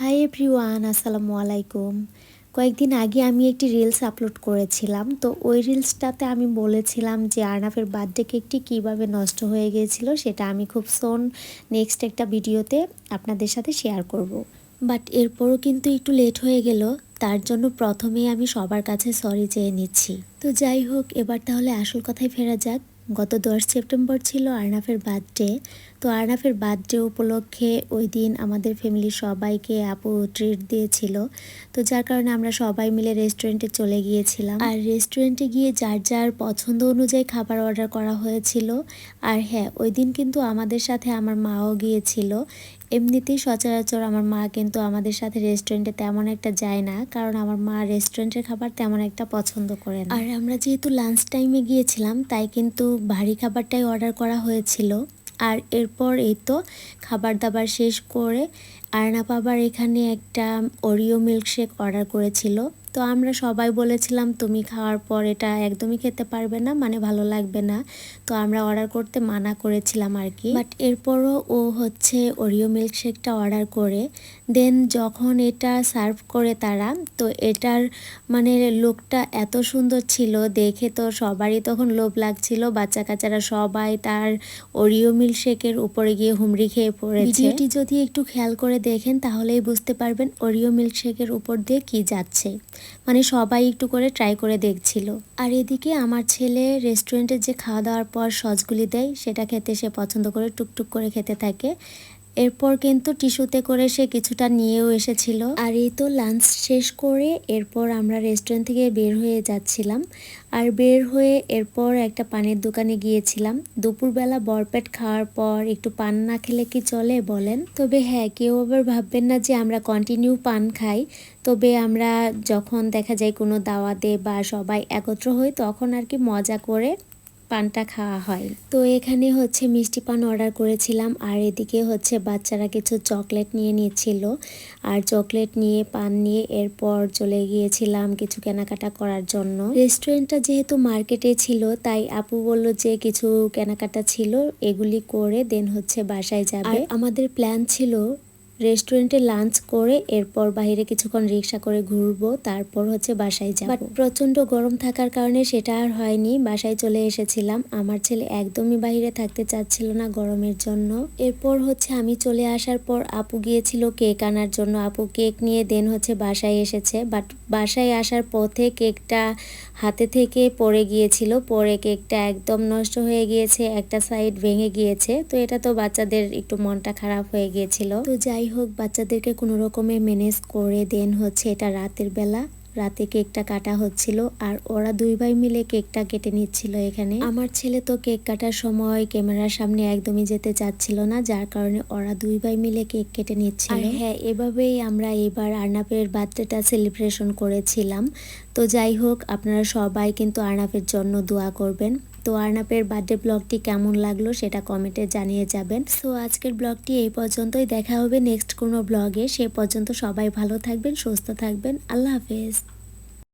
Hi everyone আসসালামু আলাইকুম। কয়েকদিন আগে আমি একটি রিলস আপলোড করেছিলাম। তো ওই রিলসটাতে আমি বলেছিলাম যে আরনাফের বার্থডে কেকটি কীভাবে নষ্ট হয়ে গিয়েছিল সেটা আমি খুব সোন নেক্সট একটা ভিডিওতে আপনাদের সাথে শেয়ার করব। বাট এরপরও কিন্তু একটু লেট হয়ে গেল, তার জন্য প্রথমেই আমি সবার কাছে সরি চেয়ে নিচ্ছি। তো যাই হোক, এবার তাহলে আসল কথায় ফেরা যাক। গত দশ সেপ্টেম্বর ছিল আরনাফের বার্থডে তো আরনাফের বার্থডে উপলক্ষে ওই দিন আমাদের ফ্যামিলির সবাইকে আপু ট্রিট দিয়েছিল। তো যার কারণে আমরা সবাই মিলে রেস্টুরেন্টে চলে গিয়েছিলাম। আর রেস্টুরেন্টে গিয়ে যার যার পছন্দ অনুযায়ী খাবার অর্ডার করা হয়েছিল। আর হ্যাঁ ওই দিন কিন্তু আমাদের সাথে আমার মাও গিয়েছিল। এমনিতেই সচরাচর আমার মা কিন্তু আমাদের সাথে রেস্টুরেন্টে তেমন একটা যায় না। কারণ আমার মা রেস্টুরেন্টের খাবার তেমন একটা পছন্দ করে না। আর আমরা যেহেতু লাঞ্চ টাইমে গিয়েছিলাম, তাই কিন্তু ভারী খাবারটাই অর্ডার করা হয়েছিল। আর এরপর এই তো খাবার দাবার শেষ করে আয়না বাবার এখানে একটা ওরিও মিল্কশেক অর্ডার করেছিল। তো আমরা সবাই বলেছিলাম, তুমি খাওয়ার পর এটা একদমই খেতে পারবে না মানে ভালো লাগবে না। তো আমরা অর্ডার করতে মানা করেছিলাম আর কি। বাট এরপরও ও হচ্ছে ওরিও মিল্কশেকটা অর্ডার করে। দেন যখন এটা সার্ভ করে তারা, তো এটার মানে লোকটা এত সুন্দর ছিল, দেখে তো সবারই তখন লোভ লাগছিল। বাচ্চা কাচ্চারা সবাই তার ওরিও মিল্কশেকের উপরে গিয়ে হুমড়ি খেয়ে পড়েছে। ভিডিওটি যদি একটু খেয়াল করে দেখেন, তাহলেই বুঝতে পারবেন ওরিও মিল্কশেকের উপর দিয়ে কি যাচ্ছে। মানে সবাই একটু করে ট্রাই করে দেখছিল। আর এদিকে আমার ছেলে রেস্টুরেন্টে যে খাওয়া দাওয়ার পর সসগুলি দেয়, সেটা খেতে সে পছন্দ করে টুকটুক করে খেতে থাকে। এরপর কিন্তু টিস্যুতে করে সে কিছুটা নিয়েও এসেছিল। আর এই তো লাঞ্চ শেষ করে এরপর আমরা রেস্টুরেন্ট থেকে বের হয়ে যাচ্ছিলাম। আর বের হয়ে এরপর একটা পানের দোকানে গিয়েছিলাম। দুপুরবেলা বরপেট খাওয়ার পর একটু পান না খেলে কি চলে বলেন? তবে হ্যাঁ কেউ আবার ভাববেন না যে আমরা কন্টিনিউ পান খাই। তবে আমরা যখন দেখা যায় কোনো দাওয়াতে বা সবাই একত্র হই, তখন আর কি মজা করে পানটা খাওয়া হয়। তো এখানে হচ্ছে মিষ্টি পান অর্ডার করেছিলাম, আর এদিকে হচ্ছে বাচ্চারা কিছু চকলেট নিয়ে নিচ্ছিল আর চকলেট নিয়ে, পান নিয়ে এরপর চলে গিয়েছিলাম কিছু কেনাকাটা করার জন্য। রেস্টুরেন্টটা যেহেতু মার্কেটে ছিল, তাই আপু বলল যে কিছু কেনাকাটা ছিল, এগুলি করে দেন হচ্ছে বাসায় যাবে। আমাদের প্ল্যান ছিল রেস্টুরেন্টে লাঞ্চ করে এরপর বাইরে কিছুক্ষণ রিক্সা করে ঘুরবো, তারপর হচ্ছে বাসায় যাব। প্রচণ্ড গরম থাকার কারণে সেটা আর হয়নি। বাসায় চলে এসেছিলাম। আমার ছেলে একদমই বাইরে থাকতে চাচ্ছিল না গরমের জন্য। এরপর হচ্ছে আমি চলে আসার পর আপু গিয়েছিল কেক আনার জন্য। আপু কেক নিয়ে দেন হচ্ছে বাসায় এসেছে। বাট বাসায় আসার পথে কেকটা হাতে থেকে পড়ে গিয়েছিল। পরে কেকটা একদম নষ্ট হয়ে গিয়েছে। একটা সাইড ভেঙে গিয়েছে। তো এটা তো বাচ্চাদের একটু মনটা খারাপ হয়ে গিয়েছিল। তো যাই হোক, বাচ্চাদেরকে কোনো রকমে ম্যানেজ করে দেন হচ্ছে এটা রাতের বেলা। রাতে কেকটা কাটা হচ্ছিল আর ওরা দুই ভাই মিলে কেকটা কেটে নিচ্ছিল এখানে। আমার ছেলে তো কেক কাটার সময় ক্যামেরার সামনে একদমই যেতে চাচ্ছিল না, যার কারণে ওরা দুই ভাই মিলে কেক কেটে নিচ্ছিল। হ্যাঁ এভাবেই আমরা এবার আর্নাপের বার্থডেটা সেলিব্রেশন করেছিলাম। তো যাই হোক, আপনারা সবাই কিন্তু আর্নাপের জন্য দোয়া করবেন। তো আর্নাপের বার্থডে ব্লগটি কেমন লাগল সেটা কমেন্টে জানিয়ে যাবেন। সো আজকের ব্লগটি এই পর্যন্তই। দেখা হবে নেক্সট কোনো ব্লগে। সে পর্যন্ত সবাই ভালো থাকবেন, সুস্থ থাকবেন। আল্লাহ হাফেজ।